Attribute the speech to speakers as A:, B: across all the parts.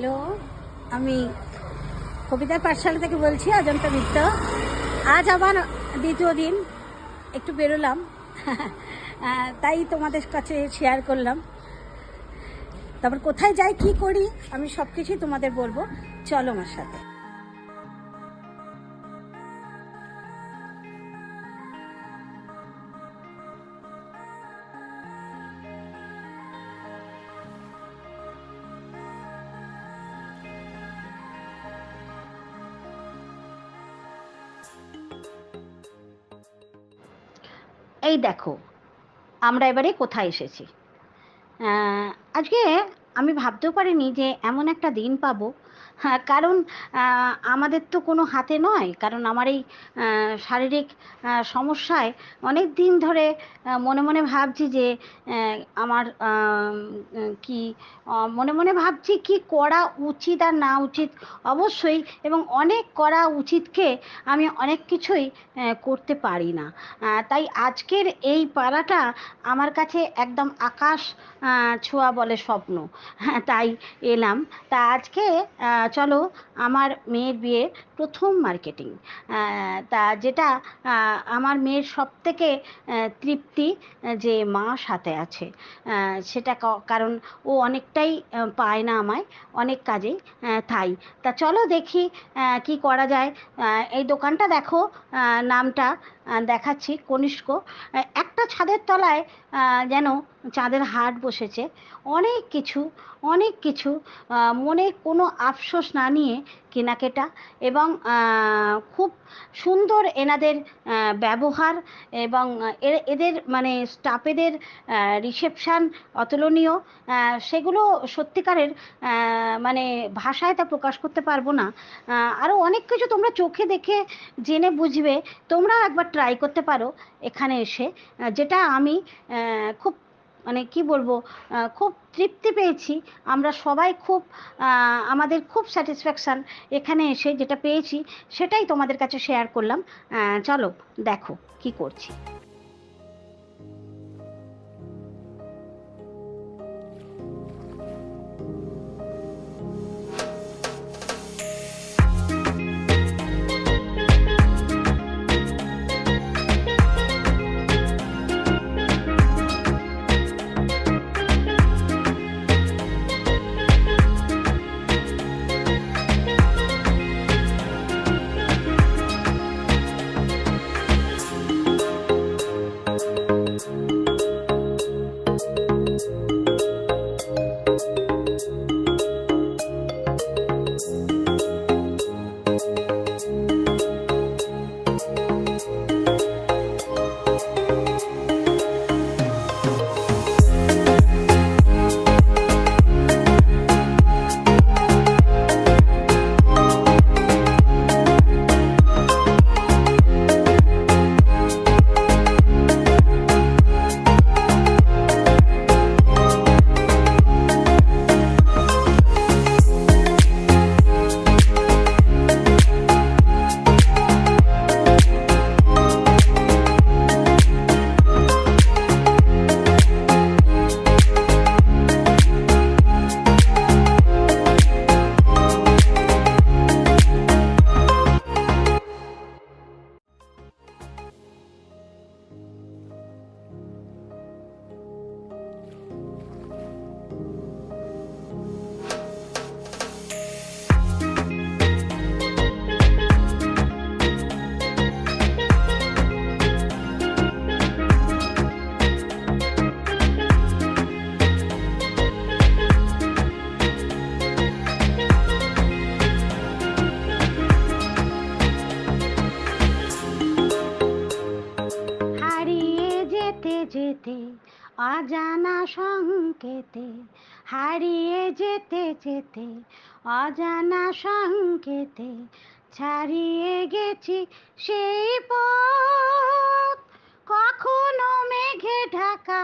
A: Hello, আমি কবিতার পাঠশালা থেকে বলছি, অজন্তা মিত্র আজ আবার দ্বিতীয় দিন, একটু বেরোলাম। তাই তোমাদের কাছে শেয়ার করলাম। তারপর কোথায় যাই, কি করি, আমি সব কিছুই তোমাদের বলব। চলো আমার সাথে। এই দেখো, আমরা এবারে কোথায় এসেছি? আজকে আমি ভাবতেও পারিনি যে এমন একটা দিন পাবো হ্যাঁ কারণ আমাদের তো কোনো হাতে নয়। কারণ আমার এই শারীরিক সমস্যায় অনেক দিন ধরে মনে মনে ভাবছি যে আমার কি মনে মনে ভাবছি কি করা উচিত আর না উচিত অবশ্যই এবং অনেক করা উচিতকে আমি অনেক কিছুই করতে পারি না। তাই আজকের এই পাড়াটা আমার কাছে একদম আকাশ ছোঁয়া বলে স্বপ্ন। হ্যাঁ তাই এলাম। তা আজকে চলো আমার মেয়ের বিয়ে প্রথম মার্কেটিং তা যেটা আমার মেয়ের সব থেকে তৃপ্তি যে মা সাথে আছে। সেটা কারণ ও অনেকটাই পায় না আমায়, অনেক কাজেই তাই। তা চলো দেখি কি করা যায়। এই দোকানটা দেখো নামটা দেখাচ্ছি, কনিষ্ক। একটা ছাদের তলায় যেন চাঁদের হাট বসেছে। অনেক কিছু অনেক কিছু মনে কোনো আফসোস না নিয়ে কেনাকেটা এবং খুব সুন্দর এনাদের ব্যবহার এবং এদের মানে স্টাফেদের রিসেপশান অতুলনীয় সেগুলো সত্যিকারের মানে ভাষায় তা প্রকাশ করতে পারব না। আরও অনেক কিছু তোমরা চোখে দেখে জেনে বুঝবে, তোমরাও একবার ট্রাই করতে পারো এখানে এসে যেটা আমি খুব মানে কি বলব খুব তৃপ্তি পেয়েছি। আমরা সবাই খুব আমাদের খুব স্যাটিসফ্যাকশান এখানে এসে যেটা পেয়েছি, সেটাই তোমাদের কাছে শেয়ার করলাম। চলো, দেখো কি করছি। অজানা সংকেতে হারিয়ে যেতে যেতে, অজানা সংকেতে ছাড়িয়ে গেছি সেই পথ। কখনো মেঘে ঢাকা,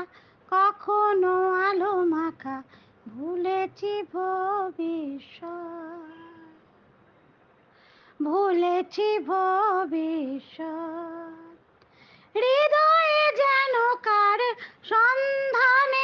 A: কখনো আলো মাখা, ভুলেছি ভবিষ্যৎ ভুলেছি ভবিষ্যৎ। হৃদয়ে যেন কার সন্ধানে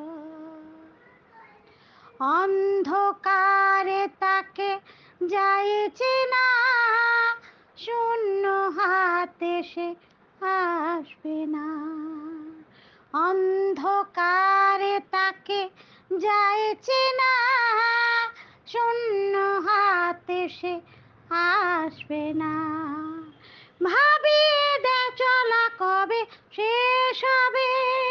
A: অন্ধকারে তাকে যাইছে না। শূন্য হাতে সে আসবে না। অন্ধকারে তাকে যাইছে না। শূন্য হাতে সে আসবে না। ভাবিয়ে দে চলা কবে, শেষ হবে।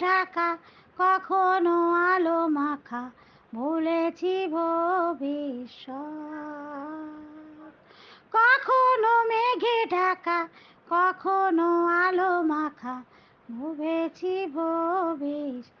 A: ঢাকা কখনো আলো মাখা ভুলেছি ভবিষ্যৎ কখনো মেঘে ঢাকা কখনো আলো মাখা ভুলেছি ভবিষ্যৎ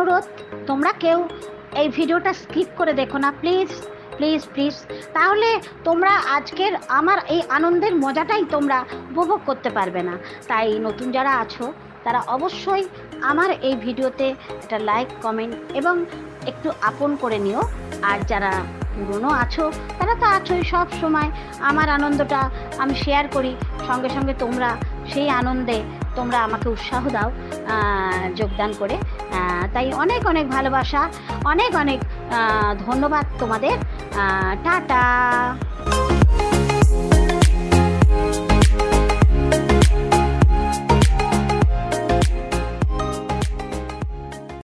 A: অনুরোধ, তোমরা কেউ এই ভিডিওটা স্কিপ করে দেখো না প্লিজ প্লিজ প্লিজ তাহলে তোমরা আজকের আমার এই আনন্দের মজাটাই তোমরা উপভোগ করতে পারবে না। তাই নতুন যারা আছো, তারা অবশ্যই আমার এই ভিডিওতে একটা লাইক কমেন্ট এবং একটু আপন করে নিও। আর যারা পুরনো আছো, তারা তো আছোই সব সময়। আমার আনন্দটা আমি শেয়ার করি। সঙ্গে সঙ্গে তোমরা সেই আনন্দে তোমরা আমাকে উৎসাহ দাও যোগদান করে। তাই অনেক অনেক ভালোবাসা, অনেক অনেক ধন্যবাদ তোমাদের। টাটা।